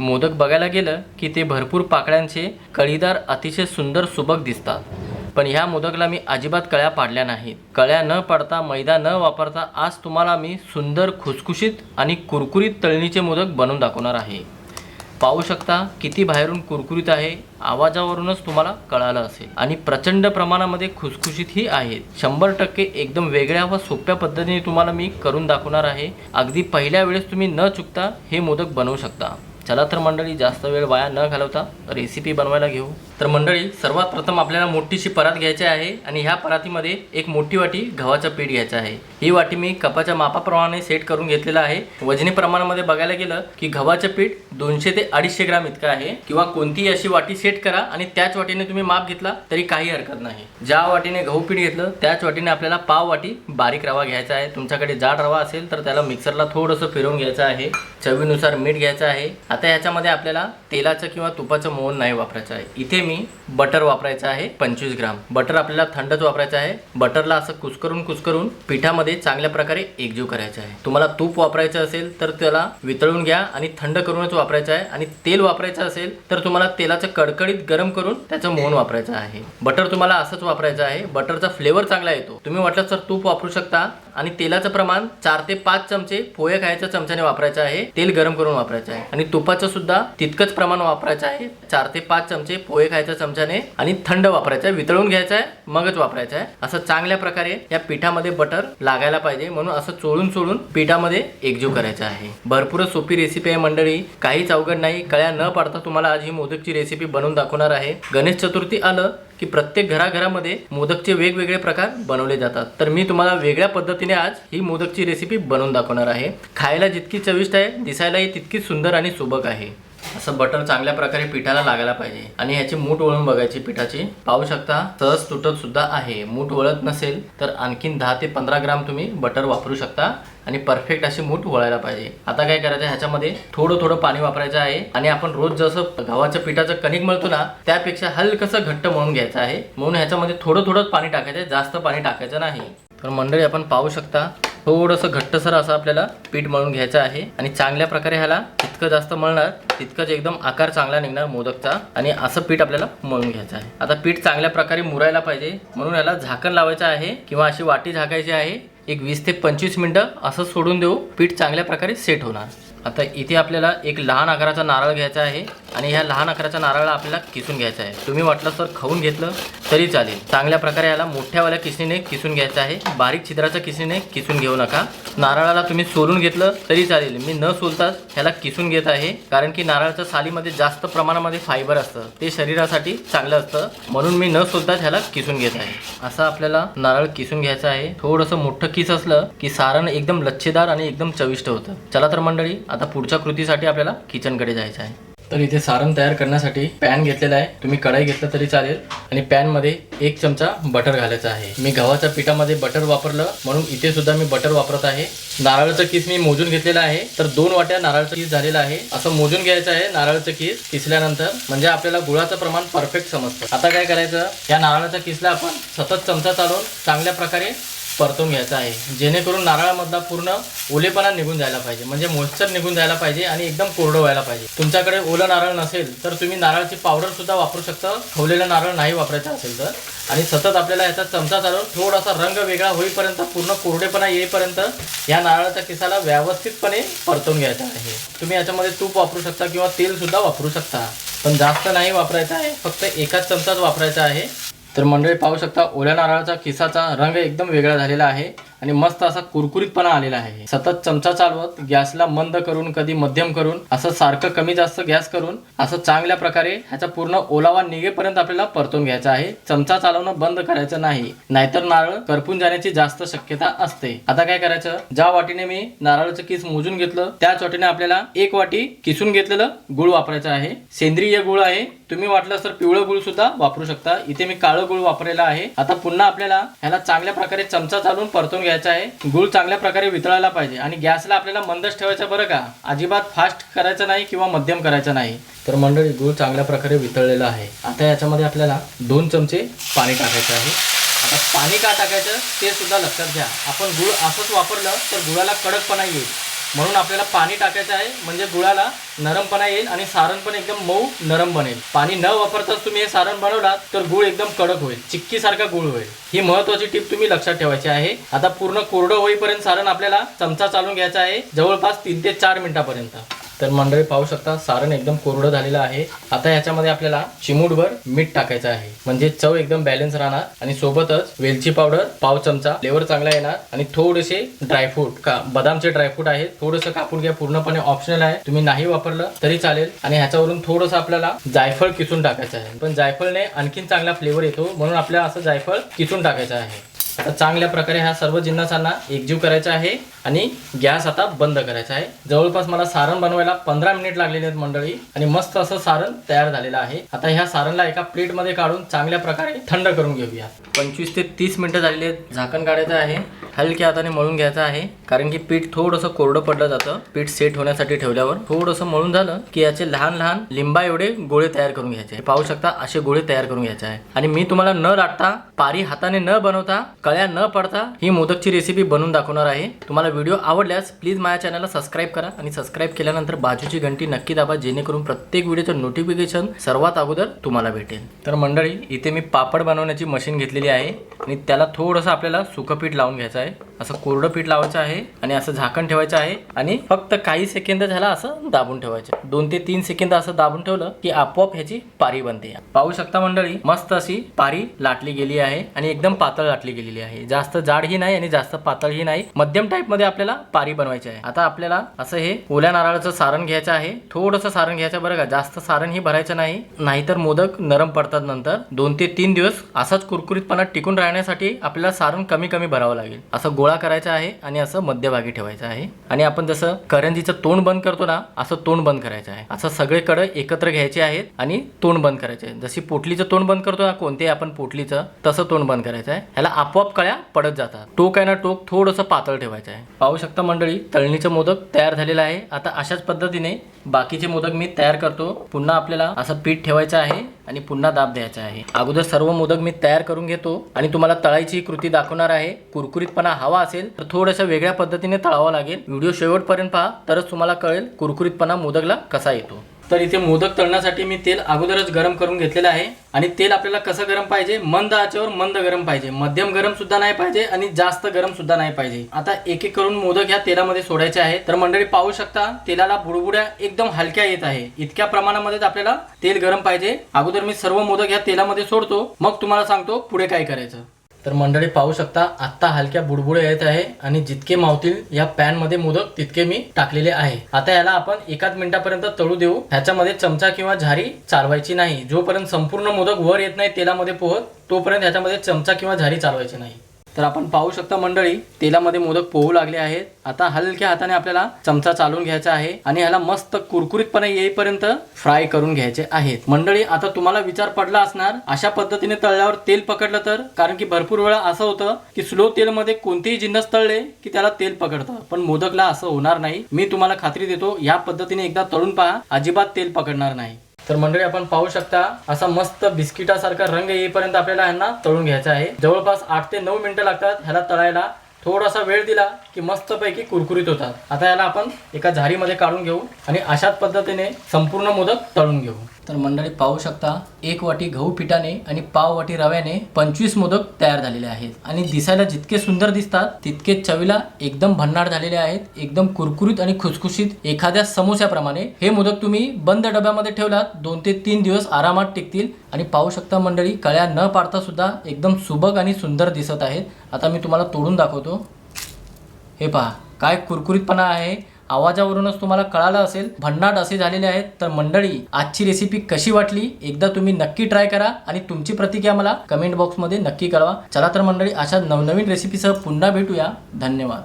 मोदक बघायला गेलं की ते भरपूर पाकळ्यांचे कळीदार अतिशय सुंदर सुबक दिसतात. पण ह्या मोदकला मी अजिबात कळ्या पाडल्या नाहीत. कळ्या न पाडता मैदा न वापरता आज तुम्हाला मी सुंदर खुसखुशीत आणि कुरकुरीत तळणीचे मोदक बनवून दाखवणार आहे. पाहू शकता किती बाहेरून कुरकुरीत आहे आवाजावरूनच तुम्हाला कळालं असेल. आणि प्रचंड प्रमाणामध्ये खुसखुशीतही आहेत. शंभर टक्के एकदम वेगळ्या व सोप्या पद्धतीने तुम्हाला मी करून दाखवणार आहे. अगदी पहिल्या वेळेस तुम्ही न चुकता हे मोदक बनवू शकता. चला तर मंडळी जास्त वेळ वाया न घालवता रेसिपी बनवायला घेऊ. तर मंडळी सर्वात प्रथम आपल्याला मोठीशी परात घ्यायची आहे आणि ह्या परातीमध्ये एक मोठी वाटी गव्हाचं पीठ घ्यायचं आहे. ही वाटी मी कपाच्या मापाप्रमाणे सेट करून घेतलेलं आहे. वजनी प्रमाणामध्ये बघायला गेलं की गव्हाचं पीठ दोनशे ते अडीचशे ग्राम इतकं आहे किंवा कोणतीही अशी वाटी सेट करा आणि त्याच वाटीने तुम्ही माप घेतला तरी काही हरकत नाही. ज्या वाटीने गहू पीठ घेतलं त्याच वाटीने आपल्याला पाव वाटी बारीक रवा घ्यायचा आहे. तुमच्याकडे जाड रवा असेल तर त्याला मिक्सरला थोडंसं फिरवून घ्यायचं आहे. चवीनुसार मीठ घ्यायचं आहे. आता ह्याच्यामध्ये आपल्याला तेलाचं किंवा तुपाचं मोहन नाही वापरायचं आहे. इथे मी बटर वापरायचं आहे पंचवीस ग्राम. बटर आपल्याला थंडच वापरायचं आहे. बटरला असं कुसकरून कुसकरून पिठामध्ये चांगल्या प्रकारे एकजीव करायचं आहे. तुम्हाला तूप वापरायचं असेल तर त्याला वितळून घ्या आणि थंड करूनच वापरायचं आहे. आणि तेल वापरायचं असेल तर तुम्हाला तेलाचं कडकडीत गरम करून त्याचं मोहन वापरायचं आहे. बटर तुम्हाला असंच वापरायचं आहे. बटरचा फ्लेवर चांगला येतो. तुम्ही वाटलं तर तूप वापरू शकता. आणि तेलाचं प्रमाण चार ते पाच चमचे पोहे खायच्या चमच्याने वापरायचं आहे. तेल गरम करून वापरायचं आहे. आणि तुपाचं सुद्धा तितकंच प्रमाण वापरायचं आहे. चार ते पाच चमचे पोहे खायच्या चमच्याने आणि थंड वापरायचं आहे. वितळून घ्यायचं आहे मगच वापरायचं आहे. असं चांगल्या प्रकारे या पिठामध्ये बटर लागायला पाहिजे. म्हणून असं चोळून चोळून पिठामध्ये एकजीव करायचं आहे. भरपूर सोपी रेसिपी आहे मंडळी. काहीच अवघड नाही. कळ्या न पाडता तुम्हाला आज ही मोदकची रेसिपी बनवून दाखवणार आहे. गणेश चतुर्थी आलं की प्रत्येक घराघरामध्ये मोदकचे वेगवेगळे प्रकार बनवले जातात. तर मी तुम्हाला वेगळ्या पद्धतीने आज ही मोदकची रेसिपी बनवून दाखवणार आहे. खायला जितकी चविष्ट आहे दिसायलाही तितकीच सुंदर आणि सुबक आहे. असं बटर चांगल्या प्रकारे पिठाला लागायला पाहिजे. आणि ह्याची मूठ वळून बघायची पिठाची. पाहू शकता सहज तुटत सुद्धा आहे. मूठ वळत नसेल तर आणखीन दहा ते पंधरा ग्राम तुम्ही बटर वापरू शकता. आणि परफेक्ट अशी मूठ वळायला पाहिजे. आता काय करायचं ह्याच्यामध्ये थोडं थोडं पाणी वापरायचं आहे. आणि आपण रोज जसं गव्हाच्या पिठाचं कणिक मळतो ना त्यापेक्षा हलकसं घट्ट मळून घ्यायचं आहे. म्हणून ह्याच्यामध्ये थोडं थोडं पाणी टाकायचं आहे. जास्त पाणी टाकायचं नाही. तर मंडळी आपण पाहू शकता थोडंसं घट्टसर असं आपल्याला पीठ मळून घ्यायचं आहे. आणि चांगल्या प्रकारे ह्याला जितकं जास्त मळणार तितकंच एकदम आकार चांगला निघणार मोदकचा. आणि असं पीठ आपल्याला मळून घ्यायचं आहे. आता पीठ चांगल्या प्रकारे मुरायला पाहिजे. म्हणून याला झाकण लावायचं आहे किंवा अशी वाटी झाकायची आहे. एक वीस ते पंचवीस मिनटं असं सोडून देऊ. पीठ चांगल्या प्रकारे सेट होणार. आता इथे आपल्याला एक लहान आकाराचा नारळ घ्यायचा आहे आणि ह्या लहान आकाराच्या नारळाला आपल्याला किसून घ्यायचं आहे. तुम्ही म्हटलं तर खाऊन घेतलं तरी चालेल. चांगल्या प्रकारे याला मोठ्यावाल्या किसणीने किसून घ्यायचं आहे. बारीक छिद्राच्या किसणीने किसून घेऊ नका. नारळाला तुम्ही सोलून घेतलं तरी चालेल. मी न सोलताच ह्याला किसून घेत आहे. कारण की नारळाच्या सालीमध्ये जास्त प्रमाणामध्ये फायबर असतं. ते शरीरासाठी चांगलं असतं. म्हणून मी न सोलताच ह्याला किसून घेत आहे. असं आपल्याला नारळ किसून घ्यायचं आहे. थोडंसं मोठं किस असलं की सारण एकदम लच्छेदार आणि एकदम चविष्ट होतं. चला तर मंडळी आता पुढच्या कृतीसाठी आपल्याला किचनकडे जायचं आहे. तर इथे सारण तयार करण्यासाठी पॅन घेतलेला आहे. तुम्ही कढाई घेतलं तरी चालेल. आणि पॅनमध्ये एक चमचा बटर घालायचा आहे. मी गव्हाच्या पिठामध्ये बटर वापरलं. म्हणून इथे सुद्धा मी बटर वापरत आहे. नारळाचं किस मी मोजून घेतलेलं आहे. तर दोन वाट्या नारळाचं किस झालेलं आहे. असं मोजून घ्यायचं आहे नारळाचं किस किसल्यानंतर. म्हणजे आपल्याला गुळाचं प्रमाण परफेक्ट समजतं. आता काय करायचं? या नारळाच्या किसला आपण सतत चमचा चालवून चांगल्या प्रकारे परतून घ्यायचा आहे. जेणेकरून नारळामधला पूर्ण ओलेपणा निघून जायला पाहिजे. म्हणजे मॉइश्चर निघून जायला पाहिजे आणि एकदम कोरडं व्हायला पाहिजे. तुमच्याकडे ओलं नारळ नसेल तर तुम्ही नारळाची पावडर सुद्धा वापरू शकता. खवलेलं नारळ नाही वापरायचं असेल तर. आणि सतत आपल्याला याचा चमचा चालवून थोडासा रंग वेगळा होईपर्यंत पूर्ण कोरडेपणा येईपर्यंत या नारळाच्या किसाला व्यवस्थितपणे परतून घ्यायचा आहे. तुम्ही याच्यामध्ये तूप वापरू शकता किंवा तेलसुद्धा वापरू शकता. पण जास्त नाही वापरायचं आहे. फक्त एकाच चमचाच वापरायचा आहे. तर मंडळी पाहू शकता ओल्या नारळाचा खिसाचा रंग एकदम वेगळा झालेला आहे. आणि मस्त असा कुरकुरीतपणा आलेला आहे. सतत चमचा चालवत गॅसला मंद करून कधी मध्यम करून असं सारखं कमी जास्त गॅस करून असं चांगल्या प्रकारे ह्याचा पूर्ण ओलावा निघेपर्यंत आपल्याला परतून घ्यायचा आहे. चमचा चालवणं बंद करायचं नाही. नाहीतर नारळ करपून जाण्याची जास्त शक्यता असते. आता काय करायचं? ज्या वाटीने मी नारळाचं किस मोजून घेतलं त्याच वाटीने आपल्याला एक वाटी किसून घेतलेलं गुळ वापरायचं आहे. सेंद्रिय गुळ आहे. तुम्ही वाटलं तर पिवळं गुळ सुद्धा वापरू शकता. इथे मी काळं गुळ वापरलेला आहे. आता पुन्हा आपल्याला ह्याला चांगल्या प्रकारे चमचा चालवून परतून घ्यायचा आहे. गुळ चांगल्या प्रकारे वितळायला पाहिजे. आणि गॅसला आपल्याला मंदच ठेवायचं बरं का? अजिबात फास्ट करायचं नाही किंवा मध्यम करायचं नाही. तर मंडळी गुळ चांगल्या प्रकारे वितळलेला आहे. आता याच्यामध्ये आपल्याला दोन चमचे पाणी टाकायचं आहे. आता पाणी का टाकायचं? ते सुद्धा लक्षात घ्या. आपण गुळ असंच वापरलं तर गुळाला कडकपणा येईल. म्हणून आपल्याला पाणी टाकायचं आहे म्हणजे गुळाला नरमपणा येईल आणि सारण पण एकदम मऊ नरम बनेल. पाणी न वापरताच तुम्ही हे सारण बनवलात तर गुळ एकदम कडक होईल. चिक्कीसारखा गुळ होईल. ही महत्वाची टीप तुम्ही लक्षात ठेवायची आहे. आता पूर्ण कोरडं होईपर्यंत सारण आपल्याला चमचा चालून घ्यायचा आहे जवळपास तीन ते चार मिनिटापर्यंत. तर मंडळी पाहू शकता सारण एकदम कोरडं झालेलं आहे. आता ह्याच्यामध्ये आपल्याला चिमूटभर मीठ टाकायचं आहे. म्हणजे चव एकदम बॅलन्स राहणार. आणि सोबतच वेलची पावडर पाव चमचा फ्लेवर चांगला येणार. आणि थोडेसे ड्रायफ्रूट का बदामचे ड्रायफ्रूट आहेत. थोडंसं कापून घ्या पूर्णपणे ऑप्शनल आहे. तुम्ही नाही वापरलं तरी चालेल. आणि ह्याच्यावरून थोडंसं आपल्याला जायफळ किसून टाकायचं आहे. पण जायफळने आणखीन चांगला फ्लेवर येतो. म्हणून आपल्याला असं जायफळ किसून टाकायचं आहे. चांगल्या प्रकारे ह्या सर्व जिन्नसांना एकजीव करायचा आहे आणि गॅस आता बंद करायचा आहे. जवळपास मला सारण बनवायला पंधरा मिनिट लागलेले आहेत मंडळी आणि मस्त असं सारण तयार झालेलं आहे. आता ह्या सारणला एका प्लेटमध्ये काढून चांगल्या प्रकारे थंड करून घेऊया. पंचवीस ते तीस मिनिटं झालेली आहेत. झाकण काढायचं आहे. हलक्या हाताने मळून घ्यायचं आहे. कारण की पीठ थोडंसं कोरडं पडलं जातं. पीठ सेट होण्यासाठी ठेवल्यावर थोडंसं मळून झालं की याचे लहान लहान लिंबा एवढे गोळे तयार करून घ्यायचे. पाहू शकता असे गोळे तयार करून घ्यायचे आहे. आणि मी तुम्हाला न लाटता पारी हाताने न बनवता कळ्या न पडता ही मोदकची रेसिपी बनवून दाखवणार आहे. तुम्हाला व्हिडिओ आवडल्यास प्लीज माझ्या चॅनलला सबस्क्राईब करा आणि सबस्क्राईब केल्यानंतर बाजूची घंटी नक्की दाबा जेणेकरून प्रत्येक व्हिडिओचं नोटिफिकेशन सर्वात अगोदर तुम्हाला भेटेल. तर मंडळी इथे मी पापड बनवण्याची मशीन घेतलेली आहे आणि त्याला थोडंसं आपल्याला सुखपीठ लावून घ्यायचं आहे. असं कोरडं पीठ लावायचं आहे आणि असं झाकण ठेवायचं आहे आणि फक्त काही सेकंद झाला असं दाबून ठेवायचं. दोन ते तीन सेकंद असं दाबून ठेवलं की आपोआप ह्याची पारी बनते. पाहू शकता मंडळी मस्त अशी पारी लाटली गेली आहे आणि एकदम पातळ लाटली गेलेली आहे. जास्त जाडही नाही आणि जास्त पातळही नाही. मध्यम टाईपमध्ये आपल्याला पारी बनवायची आहे. आता आपल्याला असं हे ओल्या नारळाचं सारण घ्यायचं आहे. थोडंसं सारण घ्यायचं बरं का. जास्त सारण ही भरायचं नाही. नाहीतर मोदक नरम पडतात नंतर. दोन ते तीन दिवस असाच कुरकुरीतपणा टिकून राहण्यासाठी आपल्याला सारण कमी कमी भरावं लागेल. असं गोळा करायचा आहे आणि असं मध्यभागी ठेवायचं आहे. आणि आपण जसं करंजीचं तोंड बंद करतो ना असं तोंड बंद करायचं आहे. असं सगळीकडे एकत्र घ्यायचे आहेत आणि तोंड बंद करायचे आहे जशी पोटलीचं तोंड बंद करतो ना कोणते आपण पोटलीचं तसं तोंड बंद करायचं आहे. ह्याला आपोआप कळ्या पडत जातात. टोक आहे ना टोक थोडंसं पातळ ठेवायचं आहे. पाहू शकता मंडळी तळणीचं मोदक तयार झालेलं आहे. आता अशाच पद्धतीने बाकीचे मोदक मी तयार करतो. पुन्हा आपल्याला असं पीठ ठेवायचं आहे. आणि पुन्हा दाब द्यायचा आहे. अगोदर सर्व मोदक मी तयार करून घेतो आणि तुम्हाला तळायची कृती दाखवणार आहे. कुरकुरीतपणा हवा असेल तर थोडंसं वेगळ्या पद्धतीने तळावा लागेल. व्हिडिओ शेवटपर्यंत पहा तरच तुम्हाला कळेल कुरकुरीतपणा मोदकला कसा येतो. तर इथे मोदक तळण्यासाठी मी तेल अगोदरच गरम करून घेतलेलं आहे. आणि तेल आपल्याला कसं गरम पाहिजे? मंद आचेवर मंद गरम पाहिजे. मध्यम गरम सुद्धा नाही पाहिजे आणि जास्त गरम सुद्धा नाही पाहिजे. आता एक एक करून मोदक ह्या तेलामध्ये सोडायचे आहे तर मंडळी पाहू शकता तेलाला बुडबुड्या एकदम हलक्या येत आहे. इतक्या प्रमाणामध्ये आपल्याला तेल गरम पाहिजे. अगोदर मी सर्व मोदक ह्या तेलामध्ये सोडतो. मग तुम्हाला सांगतो पुढे काय करायचं. तर मंडळी पाहू शकता आत्ता हलक्या बुडबुड येत आहे आणि जितके मावतील या पॅनमध्ये मोदक तितके मी टाकलेले आहे. आता याला आपण एकाच मिनिटापर्यंत तळू देऊ. ह्याच्यामध्ये चमचा किंवा झारी चालवायची नाही. जोपर्यंत संपूर्ण मोदक वर येत नाही तेलामध्ये पोहत तोपर्यंत ह्याच्यामध्ये चमचा किंवा झारी चालवायची नाही. तर आपण पाहू शकता मंडळी तेलामध्ये मोदक पोहू लागले आहेत. आता हलक्या हाताने आपल्याला चमचा चालवून घ्यायचा आहे आणि ह्याला मस्त कुरकुरीतपणे येईपर्यंत फ्राय करून घ्यायचे आहेत. मंडळी आता तुम्हाला विचार पडला असणार अशा पद्धतीने तळल्यावर तेल पकडलं तर? कारण की भरपूर वेळा असं होतं की स्लो तेलमध्ये कोणतेही जिन्नस तळले की त्याला तेल पकडतं. पण मोदकला असं होणार नाही. मी तुम्हाला खात्री देतो या पद्धतीने एकदा तळून पहा अजिबात तेल पकडणार नाही. तर मंडळी आपण पाहू शकता असा मस्त बिस्किटासारखा रंग येईपर्यंत आपल्याला ह्यांना तळून घ्यायचा आहे. जवळपास आठ ते नऊ मिनिटं लागतात ह्याला तळायला. थोडासा वेळ दिला की मस्तपैकी कुरकुरीत होतात. आता याला आपण एका झारीमध्ये काढून घेऊ आणि अशाच पद्धतीने संपूर्ण मोदक तळून घेऊ. तर मंडळी पाहू शकता एक वाटी गहू पिठाने आणि पाव वाटी रव्याने पंचवीस मोदक तयार झालेले आहेत. आणि दिसायला जितके सुंदर दिसतात तितके चवीला एकदम भन्नाट झालेले आहेत. एकदम कुरकुरीत आणि खुसखुशीत एखाद्या समोस्याप्रमाणे हे मोदक तुम्ही बंद डब्यामध्ये ठेवलात दोन ते तीन दिवस आरामात टिकतील. आणि पाहू शकता मंडळी कळ्या न पाडता सुद्धा एकदम सुबक आणि सुंदर दिसत आहेत. आता मी तुम्हाला तोडून दाखवतो. हे पहा काय कुरकुरीतपणा आहे. आवाजावरूनच तुम्हाला कळालं असेल भन्नाट असे झालेले आहेत. तर मंडळी आजची रेसिपी कशी वाटली? एकदा तुम्ही नक्की ट्राय करा आणि तुमची प्रतिक्रिया मला कमेंट बॉक्समध्ये नक्की कळवा. चला तर मंडळी अशा नवनवीन रेसिपीसह पुन्हा भेटूया. धन्यवाद.